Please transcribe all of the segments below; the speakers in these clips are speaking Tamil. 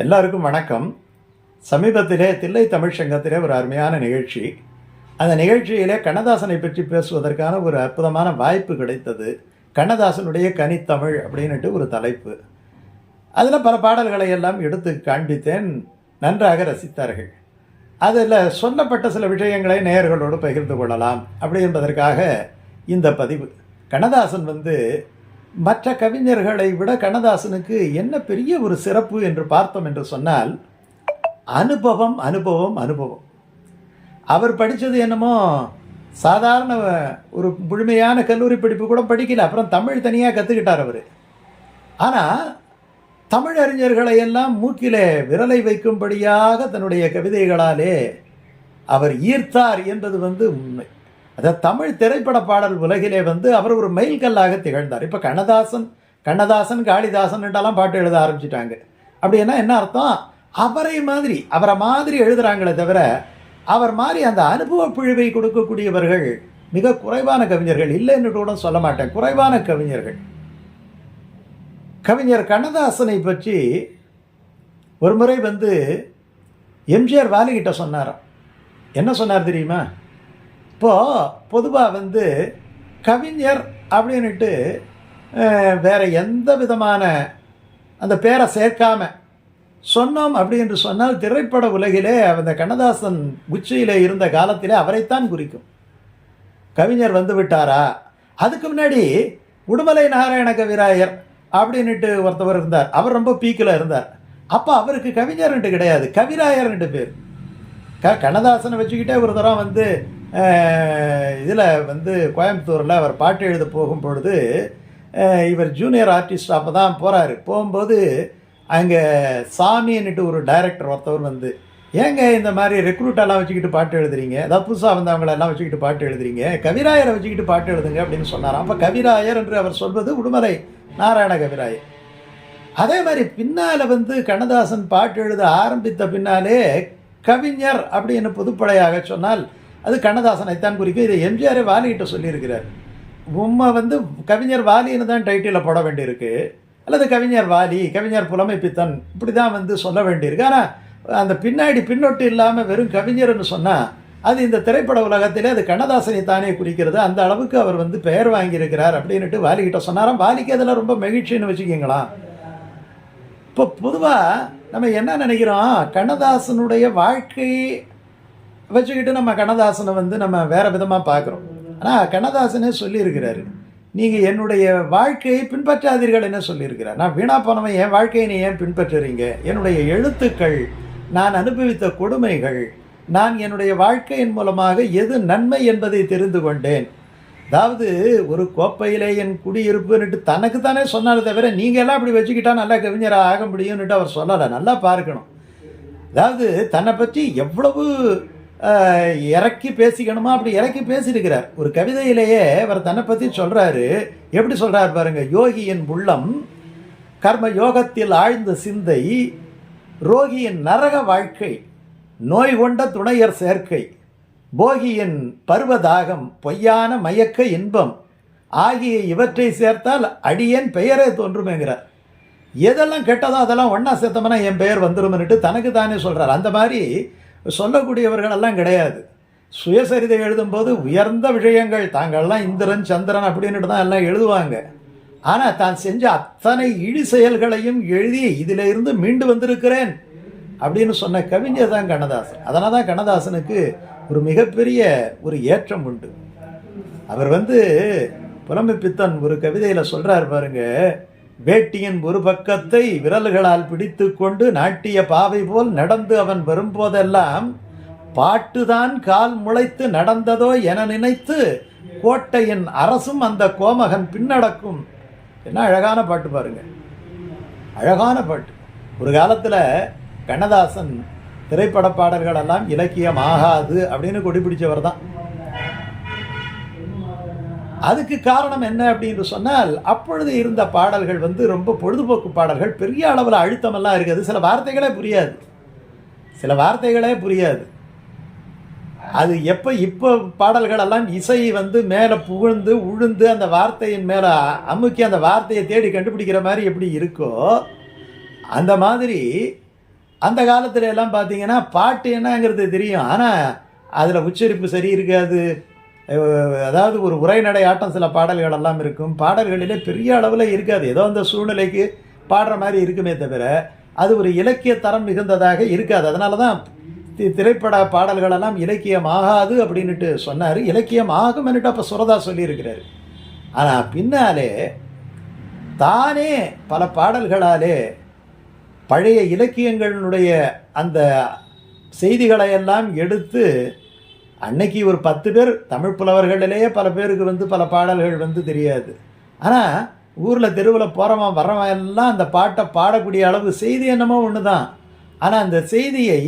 எல்லாருக்கும் வணக்கம். சமீபத்திலே தில்லை தமிழ் சங்கத்திலே ஒரு அருமையான நிகழ்ச்சி. அந்த நிகழ்ச்சியிலே கண்ணதாசனை பற்றி பேசுவதற்கான ஒரு அற்புதமான வாய்ப்பு கிடைத்தது. கண்ணதாசனுடைய கனித்தமிழ் அப்படின்ட்டு ஒரு தலைப்பு. அதில் பல பாடல்களை எல்லாம் எடுத்து காண்பித்தேன். நன்றாக ரசித்தார்கள். அதில் சொல்லப்பட்ட சில விஷயங்களை நேயர்களோடு பகிர்ந்து கொள்ளலாம். அப்படி என்பதற்காக இந்த பதிவு. கண்ணதாசன் வந்து மற்ற கவிஞர்களை விட கண்ணதாசனுக்கு என்ன பெரிய ஒரு சிறப்பு என்று பார்த்தோம் என்று சொன்னால் அனுபவம் அனுபவம் அனுபவம். அவர் படித்தது என்னமோ சாதாரண ஒரு முழுமையான கல்லூரி படிப்பு கூட படிக்கல அப்புறம் தமிழ் தனியாக கற்றுக்கிட்டார் அவர். ஆனால் தமிழ் அறிஞர்களை எல்லாம் மூக்கிலே விரலை வைக்கும்படியாக தன்னுடைய கவிதைகளாலே அவர் ஈர்த்தார் என்பது வந்து உண்மை. அதாவது தமிழ் திரைப்பட பாடல் உலகிலே வந்து அவர் ஒரு மைல்கல்லாக திகழ்ந்தார். இப்போ கண்ணதாசன் கண்ணதாசன் காளிதாசன் என்றெல்லாம் பாட்டு எழுத ஆரம்பிச்சிட்டாங்க. அப்படின்னா என்ன அர்த்தம்? அவரை மாதிரி அவரை மாதிரி எழுதுறாங்களே தவிர அவர் மாதிரி அந்த அனுபவ பிழிவை கொடுக்கக்கூடியவர்கள் மிக குறைவான கவிஞர்கள் இல்லைன்னு கூட சொல்ல மாட்டேன். குறைவான கவிஞர்கள். கவிஞர் கண்ணதாசனை பற்றி ஒரு முறை வந்து எம்ஜிஆர் வாலிகிட்ட சொன்னாராம். என்ன சொன்னார் தெரியுமா? இப்போது பொதுவாக வந்து கவிஞர் அப்படின்னுட்டு வேறு வேற எந்த விதமான அந்த பேரை சேர்க்காம சொன்னோம் அப்படி என்று சொன்னால் திரைப்பட உலகிலே அந்த கண்ணதாசன் உச்சியிலே இருந்த காலத்திலே அவரைத்தான் குறிக்கும். கவிஞர் வந்து விட்டாரா? அதுக்கு முன்னாடி உடுமலை நாராயண கவிராயர் அப்படின்னுட்டு ஒருத்தவர் இருந்தார். அவர் ரொம்ப பீக்கில் இருந்தார். அப்போ அவருக்கு கவிஞர்ன்ட்டு கிடையாது கவிராயர்ன்ட்டு பேர். க கண்ணதாசனை வச்சுக்கிட்டே ஒரு தரம் வந்து இதில் வந்து கோயம்புத்தூரில் அவர் பாட்டு எழுத போகும் பொழுது இவர் ஜூனியர் ஆர்டிஸ்ட் அப்போ தான் போகிறாரு போகும்போது அங்கே சாமின்னுட்டு ஒரு டைரக்டர் ஒருத்தவர் வந்து ஏங்க இந்த மாதிரி ரெக்ரூட்டெல்லாம் வச்சுக்கிட்டு பாட்டு எழுதுறீங்க? அதாவது புதுசாக வந்தவங்களெல்லாம் வச்சுக்கிட்டு பாட்டு எழுதுறீங்க? கவிராயரை வச்சுக்கிட்டு பாட்டு எழுதுங்க அப்படின்னு சொன்னார் அப்போ கவிராயர் என்று அவர் சொல்வது உடுமலை நாராயண கவிராயர். அதே மாதிரி பின்னால் வந்து கண்ணதாசன் பாட்டு எழுத ஆரம்பித்த பின்னாலே கவிஞர் அப்படின்னு புதுப்படையாக சொன்னால் அது கண்ணதாசனைத்தான் குறிக்கும். இதை எம்ஜிஆரே வாலிகிட்ட சொல்லியிருக்கிறார். உம்மை வந்து கவிஞர் வாலின்னு தான் டைட்டிலில் போட வேண்டியிருக்கு. அல்லது கவிஞர் வாலி கவிஞர் புலமை பித்தன் இப்படி தான் வந்து சொல்ல வேண்டியிருக்கு. ஆனால் அந்த பின்னாடி பின்னொட்டு இல்லாமல் வெறும் கவிஞர்னு சொன்னால் அது இந்த திரைப்பட உலகத்திலே அது கண்ணதாசனை தானே குறிக்கிறது. அந்த அளவுக்கு அவர் வந்து பெயர் வாங்கியிருக்கிறார் அப்படின்னுட்டு வாலிகிட்ட சொன்னாராம். வாலிக்கு அதில் ரொம்ப மகிழ்ச்சின்னு வச்சுக்கிங்களா? இப்போ பொதுவாக நம்ம என்ன நினைக்கிறோம்? கண்ணதாசனுடைய வாழ்க்கையை வச்சுக்கிட்டு நம்ம கண்ணதாசனை வந்து நம்ம வேற விதமாக பார்க்குறோம். ஆனால் கண்ணதாசனே சொல்லியிருக்கிறாரு நீங்கள் என்னுடைய வாழ்க்கையை பின்பற்றாதீர்கள் என்ன சொல்லியிருக்கிறார். நான் வீணா போனவன் என் வாழ்க்கையை நீ ஏன் பின்பற்றுறீங்க? என்னுடைய எழுத்துக்கள் நான் அனுபவித்த கொடுமைகள் நான் என்னுடைய வாழ்க்கையின் மூலமாக எது நன்மை என்பதை தெரிந்து கொண்டேன். அதாவது ஒரு கோப்பையிலே என் குடியிருப்புன்னுட்டு தனக்கு தானே சொன்னாலே தவிர நீங்கள் எல்லாம் அப்படி வச்சுக்கிட்டா நல்லா கவிஞராக ஆக முடியும்னுட்டு அவர் சொல்லலை. நல்லா பார்க்கணும். அதாவது தன்னை பற்றி எவ்வளவு இறக்கி பேசிக்கணுமா? அப்படி இறக்கி பேசியிருக்கிறார். ஒரு கவிதையிலேயே அவர் தன்னை பற்றி சொல்கிறாரு எப்படி சொல்கிறார் பாருங்க யோகியின் உள்ளம் கர்ம யோகத்தில் ஆழ்ந்த சிந்தை ரோகியின் நரக வாழ்க்கை நோய் கொண்ட துணையர் சேர்க்கை போகியின் பருவதாகம் பொய்யான மயக்க இன்பம் ஆகிய இவற்றை சேர்த்தால் அடியேன் பெயரே தோன்றுமேங்கிறார். எதெல்லாம் கெட்டதோ அதெல்லாம் ஒன்றா சேர்த்தோம்னா என் பெயர் வந்துரும்னுட்டு தனக்கு தானே சொல்கிறார் அந்த மாதிரி சொல்லக்கூடியவர்கள் எல்லாம் கிடையாது. சுயசரிதை எழுதும்போது உயர்ந்த விஷயங்கள் தாங்கள்லாம் இந்திரன் சந்திரன் அப்படின்னுட்டு தான் எல்லாம் எழுதுவாங்க. ஆனால் தான் செஞ்ச அத்தனை இழி செயல்களையும் எழுதி இதில் இருந்து மீண்டு வந்திருக்கிறேன் அப்படின்னு சொன்ன கவிஞர் தான் கண்ணதாசன். அதனால் தான் கண்ணதாசனுக்கு ஒரு மிகப்பெரிய ஒரு ஏற்றம் உண்டு. அவர் வந்து புலமைப்பித்தன் ஒரு கவிதையில் சொல்கிறார் பாருங்கள் வேட்டியின் ஒரு பக்கத்தை விரல்களால் பிடித்து கொண்டு நாட்டிய பாவை போல் நடந்து அவன் வரும்போதெல்லாம் பாட்டுதான் கால் முளைத்து நடந்ததோ என நினைத்து கோட்டையின் அரசும் அந்த கோமகன் பின்னடக்கும். என்ன அழகான பாட்டு பாருங்க. அழகான பாட்டு. ஒரு காலத்தில் கண்ணதாசன் திரைப்பட பாடல்கள் எல்லாம் இலக்கியம் ஆகாது அப்படின்னு கொடிபிடிச்சவர் தான். அதுக்கு காரணம் என்ன அப்படின்னு சொன்னால் அப்பொழுது இருந்த பாடல்கள் வந்து ரொம்ப பொழுதுபோக்கு பாடல்கள். பெரிய அளவில் அழுத்தமெல்லாம் இருக்குது. சில வார்த்தைகளே புரியாது. சில வார்த்தைகளே புரியாது. அது எப்போ இப்போ பாடல்களெல்லாம் இசை வந்து மேலே புகழ்ந்து உழுந்து அந்த வார்த்தையின் மேலே அமுக்கி அந்த வார்த்தையை தேடி கண்டுபிடிக்கிற மாதிரி எப்படி இருக்கோ அந்த மாதிரி அந்த காலத்துல எல்லாம் பார்த்தீங்கன்னா பாட்டு என்னங்கிறது தெரியும். ஆனால் அதில் உச்சரிப்பு சரி இருக்காது. அதாவது ஒரு உரைநடை ஆட்டம் சில பாடல்கள் எல்லாம் இருக்கும். பாடல்களிலே பெரிய அளவில் இருக்காது. ஏதோ அந்த சூழ்நிலைக்கு பாடுற மாதிரி இருக்குமே தவிர அது ஒரு இலக்கிய தரம் மிகுந்ததாக இருக்காது. அதனால தான் தி- திரைப்பட பாடல்களெல்லாம் இலக்கியம் ஆகாது அப்படின்னுட்டு சொன்னார். இலக்கியம் ஆகும்னுட்டு அப்போ சுரதா சொல்லியிருக்கிறாரு. ஆனால் பின்னாலே தானே பல பாடல்களாலே பழைய இலக்கியங்களுடைய அந்த செய்திகளையெல்லாம் எடுத்து அன்னைக்கு ஒரு பத்து பேர் தமிழ் புலவர்களிலேயே பல பேருக்கு வந்து பல பாடல்கள் வந்து தெரியாது. ஆனால் ஊரில் தெருவில் போகிறவன் வர்றவன் எல்லாம் அந்த பாட்டை பாடக்கூடிய அளவு செய்தி என்னமோ ஒன்று தான் ஆனால் அந்த செய்தியை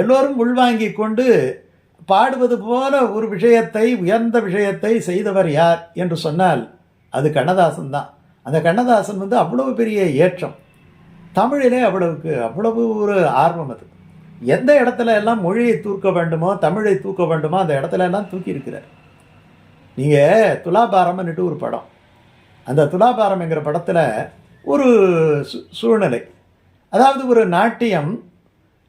எல்லோரும் உள்வாங்கி கொண்டு பாடுவது போல ஒரு விஷயத்தை உயர்ந்த விஷயத்தை செய்தவர் யார் என்று சொன்னால் அது கண்ணதாசன் தான். அந்த கண்ணதாசன் வந்து அவ்வளவு பெரிய ஏற்றம். தமிழிலே அவ்வளவுக்கு அவ்வளவு ஒரு ஆர்வம் அது. எந்த இடத்துல எல்லாம் மொழியை தூக்க வேண்டுமோ தமிழை தூக்க வேண்டுமோ அந்த இடத்துல எல்லாம் தூக்கி இருக்கிறார். நீங்கள் துலாபாரம்னுட்டு ஒரு படம். அந்த துலாபாரம்ங்கிற படத்தில் ஒரு சு சூழ்நிலை. அதாவது ஒரு நாட்டியம்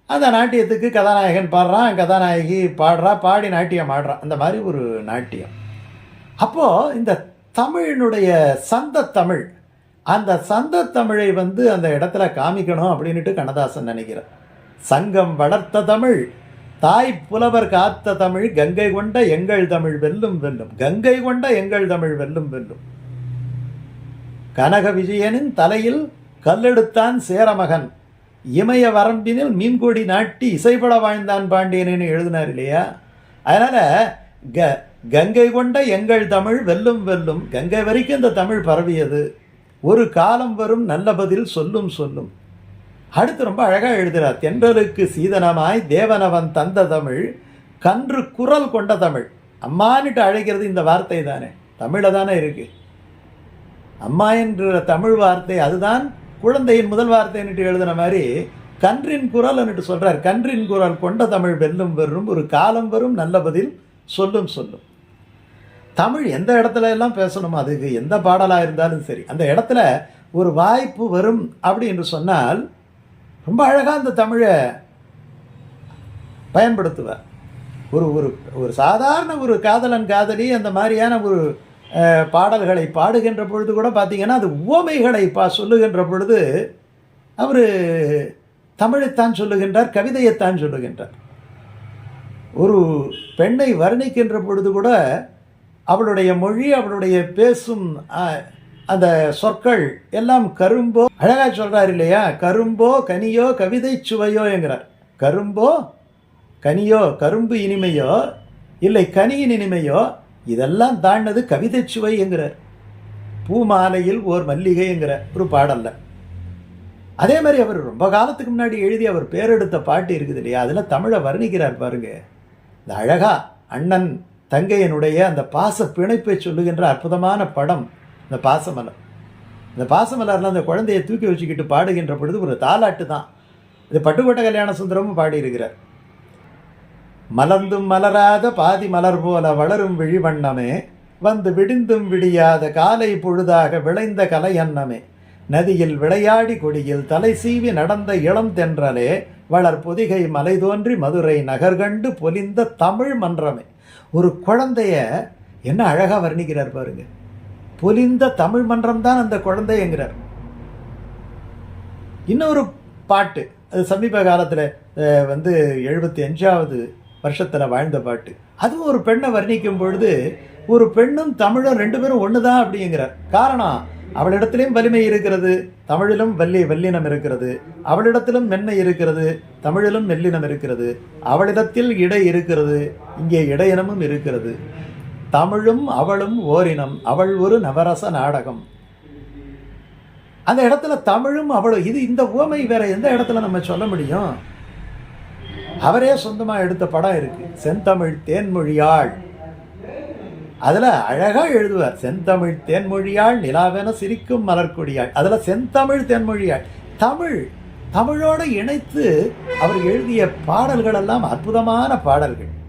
அந்த நாட்டியத்துக்கு கதாநாயகன் பாடுறான் கதாநாயகி பாடுறா பாடி நாட்டியம் ஆடுறான். அந்த மாதிரி ஒரு நாட்டியம். அப்போது இந்த தமிழினுடைய சந்த தமிழ் அந்த சந்த தமிழை வந்து அந்த இடத்துல காமிக்கணும் அப்படின்ட்டு கண்ணதாசன் நினைக்கிறார். சங்கம் வளர்த்த தமிழ் தாய் புலவர் காத்த தமிழ் கங்கை கொண்ட எங்கள் தமிழ் வெல்லும் வெல்லும் கங்கை கொண்ட எங்கள் தமிழ் வெல்லும் வெல்லும். கனக விஜயனின் தலையில் கல்லெடுத்தான் சேரமகன் இமய வரம்பினில் மீன்கொடி நாட்டி இசைப்பட வாழ்ந்தான் பாண்டியனின்னு எழுதினார் இல்லையா? அதனால் க கங்கை கொண்ட எங்கள் தமிழ் வெல்லும் வெல்லும் கங்கை வரைக்கும் இந்த தமிழ் பரவியது. ஒரு காலம் வரும் நல்ல பதில் சொல்லும் சொல்லும். அடுத்து ரொம்ப அழகாக எழுதுகிறார் தென்றலுக்கு சீதனமாய் தேவனவன் தந்த தமிழ் கன்று குரல் கொண்ட தமிழ். அம்மான்னுட்டு அழைக்கிறது இந்த வார்த்தை தானே தமிழில் தானே இருக்குது அம்மா என்ற தமிழ் வார்த்தை அதுதான் குழந்தையின் முதல் வார்த்தைன்னுட்டு எழுதின மாதிரி கன்றின் குரல் என்று சொல்றார். கன்றின் குரல் கொண்ட தமிழ் வெல்லும் வெறும் ஒரு காலம் வரும் நல்ல பதில் சொல்லும் சொல்லும். தமிழ் எந்த இடத்துல எல்லாம் பேசணும் அதுக்கு எந்த பாடலாக இருந்தாலும் சரி அந்த இடத்துல ஒரு வாய்ப்பு வரும் அப்படி என்று சொன்னால் ரொம்ப அழகாக அந்த தமிழை பயன்படுத்துவார் ஒரு ஒரு ஒரு சாதாரண ஒரு காதலன் காதலி அந்த மாதிரியான ஒரு பாடல்களை பாடுகின்ற பொழுது கூட பார்த்தீங்கன்னா அது உவமைகளை பா சொல்லுகின்ற பொழுது அவர் தமிழைத்தான் சொல்லுகின்றார் கவிதையைத்தான் சொல்லுகின்றார். ஒரு பெண்ணை வர்ணிக்கின்ற பொழுது கூட அவளுடைய மொழி அவளுடைய பேசும் அந்த சொற்கள் எல்லாம் கரும்போ அழகா சொல்றார் இல்லையா? கரும்போ கனியோ கவிதை சுவையோ என்கிறார். கரும்போ கனியோ கரும்பு இனிமையோ இல்லை கனியின் இனிமையோ இதெல்லாம் தாண்டது கவிதை சுவை என்கிறார். பூமாலையில் ஓர் மல்லிகை என்கிற ஒரு பாடல்ல. அதே மாதிரி அவர் ரொம்ப காலத்துக்கு முன்னாடி எழுதி அவர் பேரெடுத்த பாட்டு இருக்குது இல்லையா? அதில் தமிழை வர்ணிக்கிறார் பாருங்க. இந்த அழகா அண்ணன் தங்கையனுடைய அந்த பாச பிணைப்பை சொல்லுகின்ற அற்புதமான படம் இந்த பாசமலர் இந்த பாசமலர்லாம் அந்த குழந்தையை தூக்கி வச்சுக்கிட்டு பாடுகின்ற பொழுது ஒரு தாலாட்டு தான். இது பட்டுக்கோட்டை கல்யாண சுந்தரமும் பாடியிருக்கிறார். மலர்ந்தும் மலராத பாதி மலர் போல வளரும் விழிவண்ணமே வந்து விடிந்தும் விடியாத காலை பொழுதாக விளைந்த கலையன்னமே நதியில் விளையாடி கொடியில் தலை சீவி நடந்த இளம் தென்றலே வளர் பொதிகை மலை தோன்றி மதுரை நகர்கண்டு பொலிந்த தமிழ் மன்றமே. ஒரு குழந்தைய என்ன அழகாக வர்ணிக்கிறார் பாருங்கள் பொலிந்த தமிழ் மன்றம் தான் அந்த குழந்தைங்கிறார் இன்னொரு பாட்டு அது சமீப காலத்தில் வந்து எழுபத்தி அஞ்சாவது வருஷத்தில் வாழ்ந்த பாட்டு. அதுவும் ஒரு பெண்ணை வர்ணிக்கும் பொழுது ஒரு பெண்ணும் தமிழும் ரெண்டு பேரும் ஒன்று தான் அப்படிங்கிறார். காரணம் அவளிடத்திலும் வலிமை இருக்கிறது தமிழிலும் வல்லி வல்லினம் இருக்கிறது. அவளிடத்திலும் மென்மை இருக்கிறது தமிழிலும் மெல்லினம் இருக்கிறது. அவளிடத்தில் இடை இருக்கிறது இங்கே இடையினமும் இருக்கிறது. தமிழும் அவளும் ஓரினம். அவள் ஒரு நவரச நாடகம். அந்த இடத்துல தமிழும் அவளும் இது இந்த உவமை வேற எந்த இடத்துல நம்ம சொல்ல முடியும்? அவரே சொந்தமாக எடுத்த படம் இருக்கு. செந்தமிழ் தேன்மொழியாள். அதில் அழகாக எழுதுவார். செந்தமிழ் தேன்மொழியாள் நிலாவென சிரிக்கும் மலர்கொடியாள் அதில் செந்தமிழ் தேன்மொழியாள். தமிழ் தமிழோடு இணைத்து அவர் எழுதிய பாடல்கள் எல்லாம் அற்புதமான பாடல்கள்.